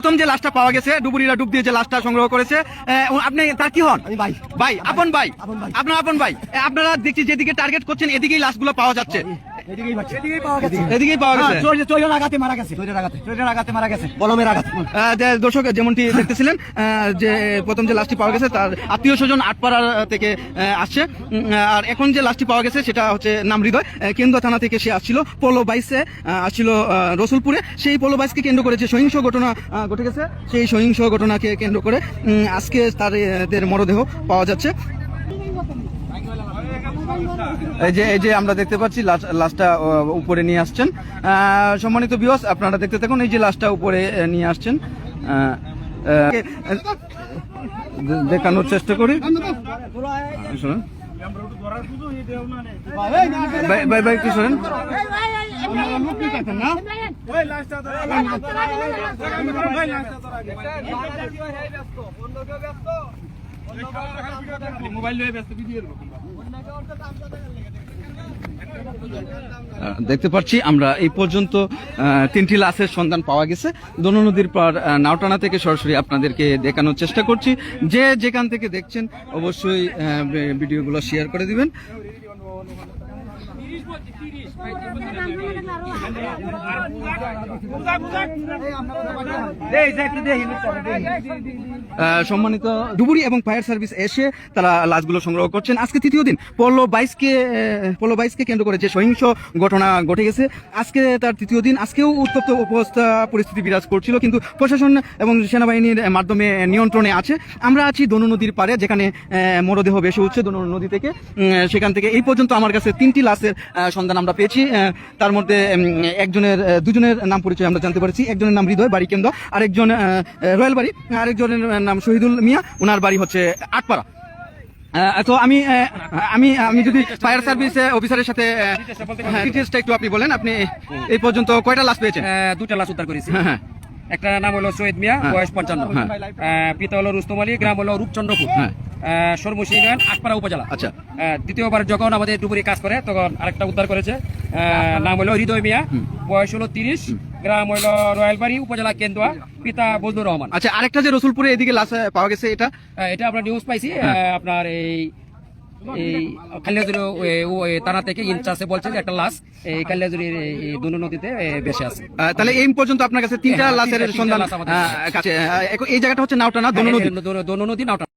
প্রথম যে লাশটা পাওয়া গেছে ডুবুরিরা ডুব দিয়ে যে লাশটা সংগ্রহ করেছে আপনি তার কি হন? ভাই। ভাই আপন ভাই। আপন আপনার আপন ভাই। আপনারা দেখছি যেদিকে টার্গেট করছেন এদিকেই লাশগুলো পাওয়া যাচ্ছে। দর্শক যেমনটি দেখতেছিলেন যে প্রথম যে লাশটি পাওয়া গেছে তার আত্মীয় স্বজন আটপাড়া থেকে আসছে। আর এখন যে লাশটি পাওয়া গেছে সেটা হচ্ছে নাম হৃদয়। কেন্দ্র থানা থেকে সে আসছিল পোলো বাইসে আসছিল আহ, রসুলপুরে। সেই পোলো বাইসকে কেন্দ্র করে যে সহিংস ঘটনা ঘটে গেছে সেই সহিংস ঘটনাকে কেন্দ্র করে আজকে তাদের মরদেহ পাওয়া যাচ্ছে। এই যে এই যে আমরা দেখতে পাচ্ছি লাশ- লাশটা উপরে নিয়ে আসছেন। সম্মানিত বিয়স আপনারা দেখতে থাকুন, এই যে লাশটা উপরে নিয়ে আসছেন। দেখানোর চেষ্টা করি। শুনুন। দেখতে পাচ্ছি আমরা এই পর্যন্ত তিনটি লাশের সন্ধান পাওয়া গেছে। দনু নদীর পার নাওটানা থেকে সরাসরি আপনাদেরকে দেখানোর চেষ্টা করছি। যে যেখান থেকে দেখছেন অবশ্যই ভিডিওগুলো শেয়ার করে দিবেন। আহ, সম্মানিত ডুবুরি এবং ফায়ার সার্ভিস এসে তারা লাশগুলো সংগ্রহ করছেন। আজকে তৃতীয় দিন। পল্লো বাইশকে পল্লো বাইশকে কেন্দ্র করে যে সহিংস ঘটনা ঘটে গেছে, আজকে তার তৃতীয় দিন। আজকেও উত্তপ্ত অবস্থা, পরিস্থিতি বিরাজ করছিল, কিন্তু প্রশাসন এবং সেনাবাহিনীর মাধ্যমে নিয়ন্ত্রণে আছে। আমরা আছি দনু নদীর পারে যেখানে মরদেহ বেশি উঠছে দনু নদী থেকে। সেখান থেকে এই পর্যন্ত আমার কাছে তিনটি লাশের সন্ধান আমরা পেয়েছি। তার মধ্যে একজনের দুজনের নাম পরিচয় আমরা জানতে পারছি। একজনের নাম হৃদয় বাড়ি কেন্দ্র আরেকজন রয়্যাল বাড়ি আরেকজনের নাম শহীদুল মিয়া ওনার বাড়ি হচ্ছে আটপাড়া। তো আমি আমি আমি যদি ফায়ার সার্ভিস অফিসারের সাথে ডিটেলসটা একটু আপনি বলেন আপনি এই পর্যন্ত কয়টা লাশ পেয়েছেন? দুটা লাশ উদ্ধার করেছি। হ্যাঁ হ্যাঁ। একটা নাম হলো সৈয়দ মিয়া হ্যাঁ। বয়স পঞ্চান্ন। হ্যাঁ। পিতা হলো রুস্তম আলী গ্রাম হলো রূপচন্দ্রপুর। হ্যাঁ। সরমুশি গান আটপাড়া উপজেলা। আচ্ছা। দ্বিতীয়বার যখন আমাদের ডুবুরি কাজ করে তখন আরেকটা উদ্ধার করেছে। নাম হলো হৃদয় মিয়া বয়স হলো তিরিশ। গ্রাম হলো রয়্যালবাড়ি উপজেলা কেন্দুয়া পিতা বজলুর রহমান। আচ্ছা আরেকটা যে রসুলপুরে এদিকে লাশ পাওয়া গেছে এটা? এটা আমরা নিউজ পাইছি হ্যাঁ। আপনার এই থেকে ইনচার্জে একটা লাশ এই দুনো নদীতে আছে। তাহলে এই পর্যন্ত আপনার কাছে তিনটা হ্যাঁ, লাশের সন্ধান এই জায়গাটা হচ্ছে নাওটানা দনু নদী? দোনো নদী নাওটা।